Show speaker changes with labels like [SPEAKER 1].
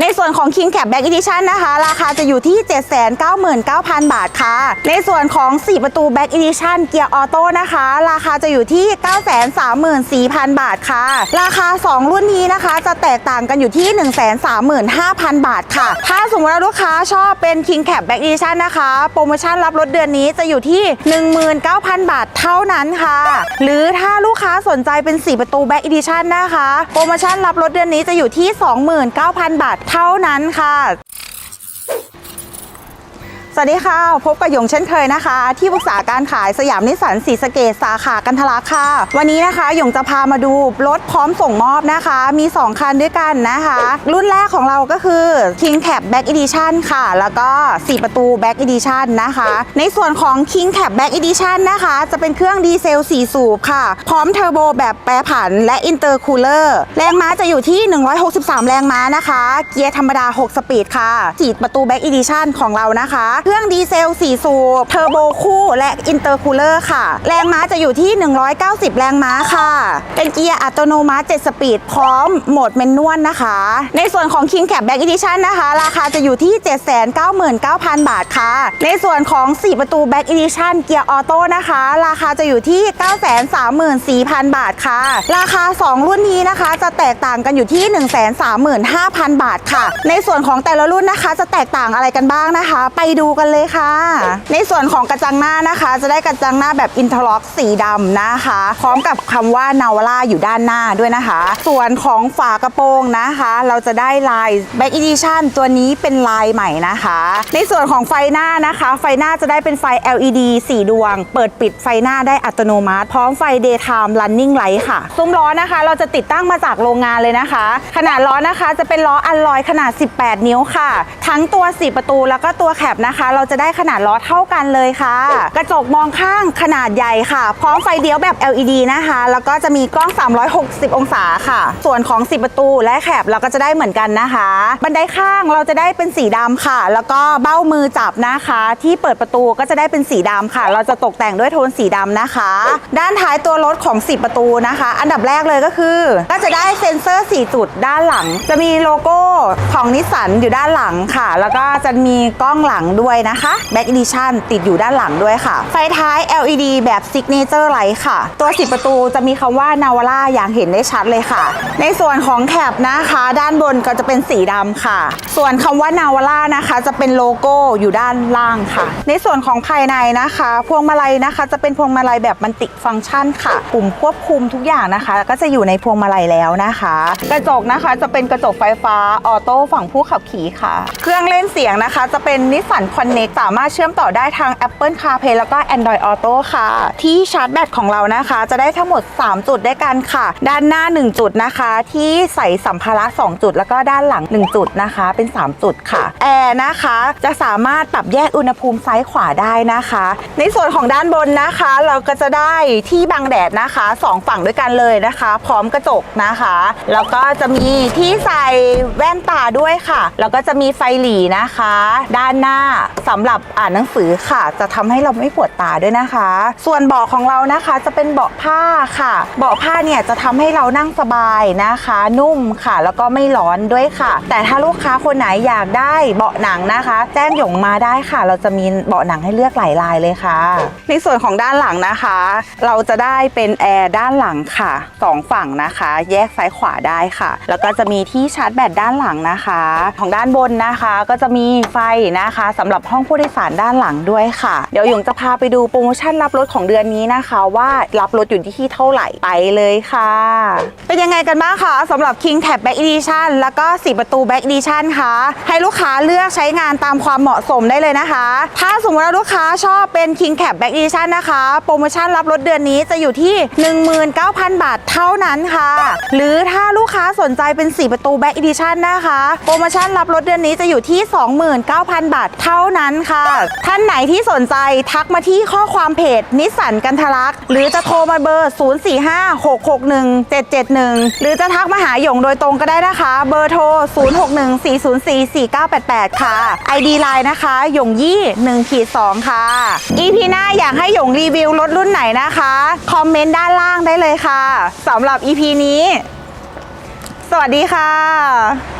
[SPEAKER 1] ในส่วนของ King Cap Back Edition นะคะ ราคาจะอยู่ที่ 799,000 บาทค่ะ ในส่วนของ 4 ประตู Back Edition เกียร์ออโต้นะคะ ราคาจะอยู่ที่ 934,000 บาทค่ะ ราคา 2 รุ่นนี้นะคะ จะแตกต่างกันอยู่ที่ 135,000 บาทค่ะ ถ้าสมมติว่าลูกค้าชอบเป็น King Cap Back Edition นะคะ โปรโมชั่นรับรถเดือนนี้จะอยู่ที่ 19,000 บาทเท่านั้นค่ะ หรือถ้าลูกค้าสนใจเป็น 4 ประตู Back Edition นะคะ โปรโมชั่นรับรถเดือนนี้จะอยู่ที่ 29,000 บาทเท่านั้นค่ะ สวัสดีค่ะ พบกับหยงเช่นเคยนะคะ ที่ปรึกษาการขายสยามนิสสันศรีสเกดสาขากันทลักค่ะ วันนี้นะคะหยงจะพามาดูรถพร้อมส่งมอบนะคะ มี 2 คันด้วยกันนะคะ รุ่นแรกของเราก็คือ King Cap Back Edition ค่ะ แล้วก็ 4 ประตู Back Edition นะคะ ในส่วนของ King Cap Back Edition นะคะ จะเป็นเครื่องดีเซล 4 สูบค่ะ พร้อมเทอร์โบแบบแปรผันและอินเตอร์คูลเลอร์แรงม้าจะอยู่ที่ 163 แรงม้านะคะ เกียร์ธรรมดา 6 สปีดค่ะ4ประตู Back Edition ของเรานะคะเครื่องดีเซล 4 สูบ เทอร์โบคู่และอินเตอร์คูลเลอร์ค่ะ แรงม้าจะอยู่ที่ 190 แรงม้าค่ะ เป็นเกียร์อัตโนมัติ 7 สปีด พร้อมโหมดแมนนวลนะคะ ในส่วนของ King Cap Back Edition นะคะ ราคาจะอยู่ที่ 799,000 บาทค่ะ ในส่วนของ 4 ประตู Back Edition เกียร์ออโต้นะคะ ราคาจะอยู่ที่ 934,000 บาทค่ะ ราคา 2 รุ่นนี้นะคะ จะแตกต่างกันอยู่ที่ 135,000 บาทค่ะ ในส่วนของแต่ละรุ่นนะคะ จะแตกต่างอะไรกันบ้างนะคะ ไปดูกันเลยค่ะ ในส่วนของกระจังหน้านะคะ จะได้กระจังหน้าแบบอินเทอร์ล็อกสีดำนะคะ พร้อมกับคำว่านาวล่าอยู่ด้านหน้าด้วยนะคะ ส่วนของฝากระโปรงนะคะ เราจะได้ลาย Back Edition ตัวนี้เป็นลายใหม่นะคะ ในส่วนของไฟหน้านะคะ ไฟหน้าจะได้เป็นไฟ LED 4 ดวง เปิดปิดไฟหน้าได้อัตโนมัติ พร้อมไฟ Daytime Running Light ค่ะ ซุ้มล้อนะคะ เราจะติดตั้งมาจากโรงงานเลยนะคะ ขนาดล้อนะคะจะเป็นล้ออัลลอยขนาด 18 นิ้วค่ะ ทั้งตัว 4 ประตูแล้วก็ตัวแคปนะคะเราจะได้ขนาดล้อเท่ากันเลยค่ะ กระจกมองข้างขนาดใหญ่ค่ะ พร้อมไฟเลี้ยวแบบ LED นะคะ แล้วก็จะมีกล้อง 360 องศาค่ะ ส่วนของ 10 ประตูและแคปเราก็จะได้เหมือนกันนะคะ บันไดข้างเราจะได้เป็นสีดำค่ะ แล้วก็เบ้ามือจับนะคะ ที่เปิดประตูก็จะได้เป็นสีดำค่ะ เราจะตกแต่งด้วยโทนสีดำนะคะ ด้านท้ายตัวรถของ 10 ประตูนะคะ อันดับแรกเลยก็คือ ก็จะได้เซ็นเซอร์ 4 จุดด้านหลัง จะมีโลโก้ของนิสสันอยู่ด้านหลังค่ะ แล้วก็จะมีกล้องหลังด้วยนะคะ Back Edition ติดอยู่ด้านหลังด้วยค่ะ ไฟท้าย LED แบบ Signature Light ค่ะ ตัว 10 ประตูจะมีคำว่านาวาร่าอย่างเห็นได้ชัดเลยค่ะ ในส่วนของแคปนะคะ ด้านบนก็จะเป็นสีดำค่ะ ส่วนคำว่านาวาร่านะคะ จะเป็นโลโก้อยู่ด้านล่างค่ะ ในส่วนของภายในนะคะ พวงมาลัยนะคะ จะเป็นพวงมาลัยแบบมันติฟังก์ชันค่ะ ปุ่มควบคุมทุกอย่างนะคะ ก็จะอยู่ในพวงมาลัยแล้วนะคะ กระจกนะคะจะเป็นกระจกไฟฟ้าออโต้ฝั่งผู้ขับขี่ค่ะ เครื่องเล่นเสียงนะคะ จะเป็นนิสสันคอนเน็กสามารถเชื่อมต่อได้ทาง Apple CarPlay แล้วก็ Android Auto ค่ะ ที่ชาร์จแบตของเรานะคะ จะได้ทั้งหมด 3 จุดด้วยกันค่ะ ด้านหน้า 1 จุดนะคะ ที่ใส่สัมภาระ 2 จุด แล้วก็ด้านหลัง 1 จุดนะคะ เป็น 3 จุดค่ะ แอร์นะคะจะสามารถปรับแยกอุณหภูมิซ้ายขวาได้นะคะ ในส่วนของด้านบนนะคะ เราก็จะได้ที่บังแดดนะคะ 2 ฝั่งด้วยกันเลยนะคะ พร้อมกระจกนะคะ แล้วก็จะมีที่ใส่แว่นตาด้วยค่ะ แล้วก็จะมีไฟหลีนะคะ ด้านหน้าสำหรับอ่านหนังสือค่ะ จะทำให้เราไม่ปวดตาด้วยนะคะ ส่วนเบาะของเรานะคะจะเป็นเบาะผ้าค่ะ เบาะผ้าเนี่ยจะทำให้เรานั่งสบายนะคะ นุ่มค่ะ แล้วก็ไม่ร้อนด้วยค่ะ แต่ถ้าลูกค้าคนไหนอยากได้เบาะหนังนะคะ แจ้งหยงมาได้ค่ะ เราจะมีเบาะหนังให้เลือกหลายลายเลยค่ะ ในส่วนของด้านหลังนะคะ เราจะได้เป็นแอร์ด้านหลังค่ะสองฝั่งนะคะ แยกซ้ายขวาได้ค่ะ แล้วก็จะมีที่ชาร์จแบตด้านหลังนะคะ ของด้านบนนะคะ ก็จะมีไฟนะคะสำหรับกับห้องผู้โดยสารด้านหลังด้วยค่ะ เดี๋ยวหยงจะพาไปดูโปรโมชั่นรับรถของเดือนนี้นะคะ ว่ารับรถอยู่ที่เท่าไหร่ไปเลยค่ะ เป็นยังไงกันบ้างคะสำหรับ King Tab Back Edition แล้วก็ 4 ประตู Back Edition ค่ะ ให้ลูกค้าเลือกใช้งานตามความเหมาะสมได้เลยนะคะ ถ้าสมมติว่าลูกค้าชอบเป็น King Tab Back Edition นะคะ โปรโมชั่นรับรถเดือนนี้จะอยู่ที่ 19,000 บาทเท่านั้นค่ะ หรือถ้าลูกค้าสนใจเป็น 4 ประตู Back Edition นะคะ โปรโมชั่นรับรถเดือนนี้จะอยู่ที่ 29,000 บาทเท่าานั้นค่ะ ท่านไหนที่สนใจทักมาที่ข้อความเพจนิสสันกันทะลักหรือจะโทรมาเบอร์ 045-661-771 หรือจะทักมาหาหยงโดยตรงก็ได้นะคะ เบอร์โทร 0614044988 ค่ะ ID Line นะคะ หยงยี่1ขีด2ค่ะ EP หน้าอยากให้หยงรีวิวรถรุ่นไหนนะคะ คอมเมนต์ด้านล่างได้เลยค่ะสำหรับ EP นี้ สวัสดีค่ะ